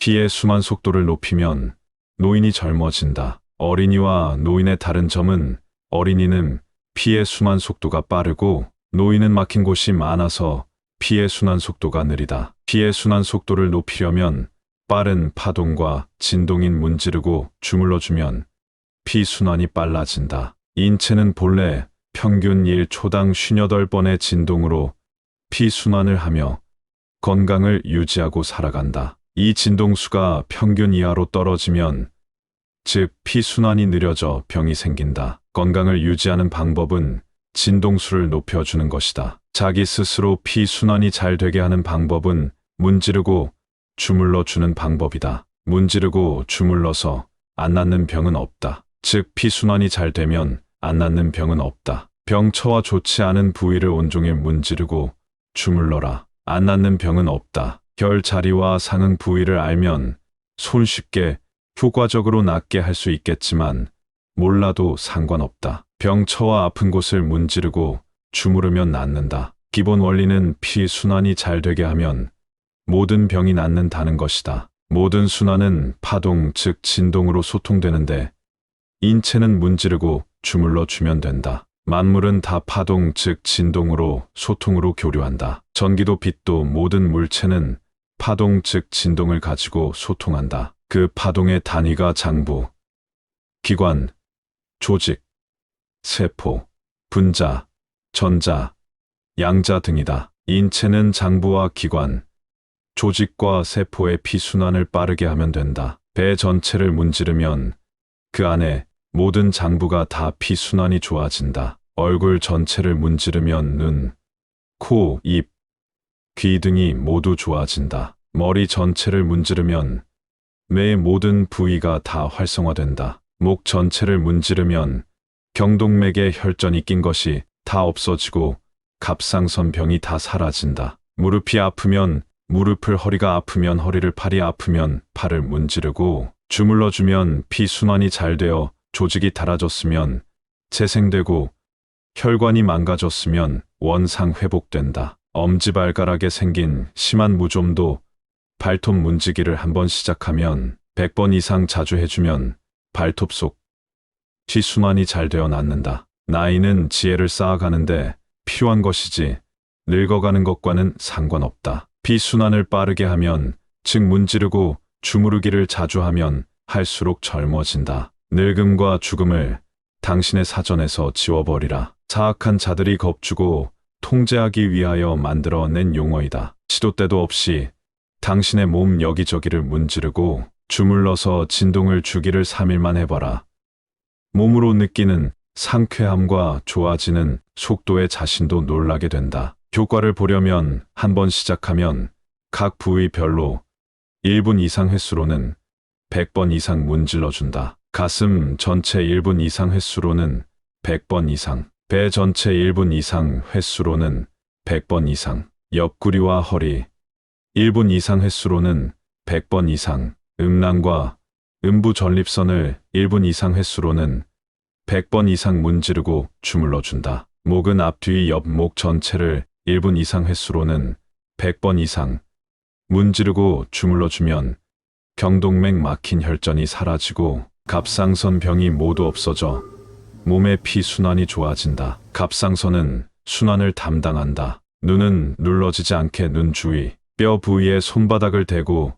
피의 순환 속도를 높이면 노인이 젊어진다. 어린이와 노인의 다른 점은 어린이는 피의 순환 속도가 빠르고 노인은 막힌 곳이 많아서 피의 순환 속도가 느리다. 피의 순환 속도를 높이려면 빠른 파동과 진동인 문지르고 주물러주면 피 순환이 빨라진다. 인체는 본래 평균 1초당 58번의 진동으로 피 순환을 하며 건강을 유지하고 살아간다. 이 진동수가 평균 이하로 떨어지면 즉 피순환이 느려져 병이 생긴다. 건강을 유지하는 방법은 진동수를 높여주는 것이다. 자기 스스로 피순환이 잘 되게 하는 방법은 문지르고 주물러 주는 방법이다. 문지르고 주물러서 안 낫는 병은 없다. 즉 피순환이 잘 되면 안 낫는 병은 없다. 병처와 좋지 않은 부위를 온종일 문지르고 주물러라. 안 낫는 병은 없다. 결 자리와 상응 부위를 알면 손쉽게 효과적으로 낫게 할 수 있겠지만 몰라도 상관없다. 병처와 아픈 곳을 문지르고 주무르면 낫는다. 기본 원리는 피 순환이 잘 되게 하면 모든 병이 낫는다는 것이다. 모든 순환은 파동 즉 진동으로 소통되는데 인체는 문지르고 주물러 주면 된다. 만물은 다 파동 즉 진동으로 소통으로 교류한다. 전기도 빛도 모든 물체는 파동 즉 진동을 가지고 소통한다. 그 파동의 단위가 장부, 기관, 조직, 세포, 분자, 전자, 양자 등이다. 인체는 장부와 기관, 조직과 세포의 피순환을 빠르게 하면 된다. 배 전체를 문지르면 그 안에 모든 장부가 다 피순환이 좋아진다. 얼굴 전체를 문지르면 눈, 코, 입, 귀 등이 모두 좋아진다. 머리 전체를 문지르면 뇌의 모든 부위가 다 활성화된다. 목 전체를 문지르면 경동맥에 혈전이 낀 것이 다 없어지고 갑상선 병이 다 사라진다. 무릎이 아프면 무릎을 허리가 아프면 허리를 팔이 아프면 팔을 문지르고 주물러주면 피순환이 잘 되어 조직이 달아졌으면 재생되고 혈관이 망가졌으면 원상 회복된다. 엄지발가락에 생긴 심한 무좀도 발톱 문지기를 한번 시작하면 100번 이상 자주 해주면 발톱 속 피순환이 잘 되어 낫는다. 나이는 지혜를 쌓아가는데 필요한 것이지 늙어가는 것과는 상관없다. 피순환을 빠르게 하면 즉 문지르고 주무르기를 자주 하면 할수록 젊어진다. 늙음과 죽음을 당신의 사전에서 지워버리라. 사악한 자들이 겁주고 통제하기 위하여 만들어낸 용어이다. 시도 때도 없이 당신의 몸 여기저기를 문지르고 주물러서 진동을 주기를 3일만 해봐라. 몸으로 느끼는 상쾌함과 좋아지는 속도에 자신도 놀라게 된다. 효과를 보려면 한 번 시작하면 각 부위별로 1분 이상 횟수로는 100번 이상 문질러준다. 가슴 전체 1분 이상 횟수로는 100번 이상, 배 전체 1분 이상 횟수로는 100번 이상, 옆구리와 허리 1분 이상 횟수로는 100번 이상, 음낭과 음부 전립선을 1분 이상 횟수로는 100번 이상 문지르고 주물러 준다. 목은 앞뒤 옆목 전체를 1분 이상 횟수로는 100번 이상 문지르고 주물러 주면 경동맥 막힌 혈전이 사라지고 갑상선 병이 모두 없어져 몸의 피 순환이 좋아진다. 갑상선은 순환을 담당한다. 눈은 눌러지지 않게 눈 주위, 뼈 부위에 손바닥을 대고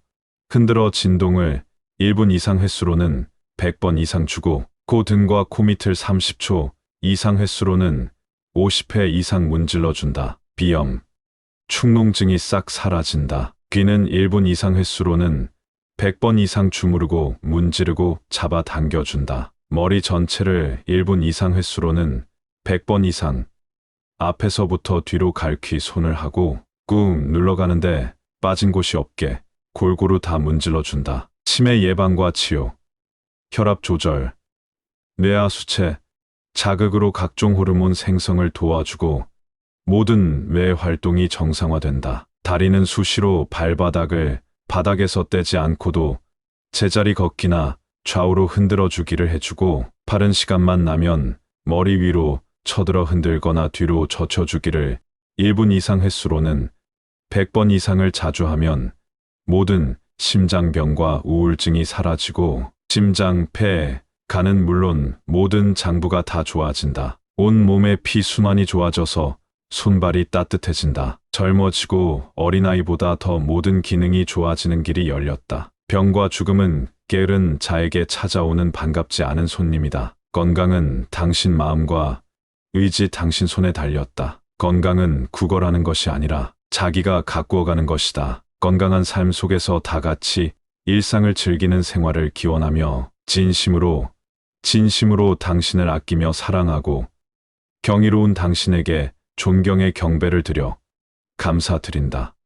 흔들어 진동을 1분 이상 횟수로는 100번 이상 주고 코 등과 코 밑을 30초 이상 횟수로는 50회 이상 문질러 준다. 비염, 축농증이 싹 사라진다. 귀는 1분 이상 횟수로는 100번 이상 주무르고 문지르고 잡아 당겨준다. 머리 전체를 1분 이상 횟수로는 100번 이상 앞에서부터 뒤로 갈퀴 손을 하고 꾹 눌러가는데 빠진 곳이 없게 골고루 다 문질러준다. 치매 예방과 치료, 혈압 조절, 뇌하 수체, 자극으로 각종 호르몬 생성을 도와주고 모든 뇌 활동이 정상화된다. 다리는 수시로 발바닥을 바닥에서 떼지 않고도 제자리 걷기나 좌우로 흔들어 주기를 해주고 빠른 시간만 나면 머리 위로 쳐들어 흔들거나 뒤로 젖혀 주기를 1분 이상 횟수로는 100번 이상을 자주 하면 모든 심장병과 우울증이 사라지고 심장, 폐, 간은 물론 모든 장부가 다 좋아진다. 온 몸의 피순환이 좋아져서 손발이 따뜻해진다. 젊어지고 어린아이보다 더 모든 기능이 좋아지는 길이 열렸다. 병과 죽음은 게으른 자에게 찾아오는 반갑지 않은 손님이다. 건강은 당신 마음과 의지 당신 손에 달렸다. 건강은 구걸하는 것이 아니라 자기가 가꾸어가는 것이다. 건강한 삶 속에서 다 같이 일상을 즐기는 생활을 기원하며 진심으로, 진심으로 당신을 아끼며 사랑하고 경이로운 당신에게 존경의 경배를 드려 감사드린다.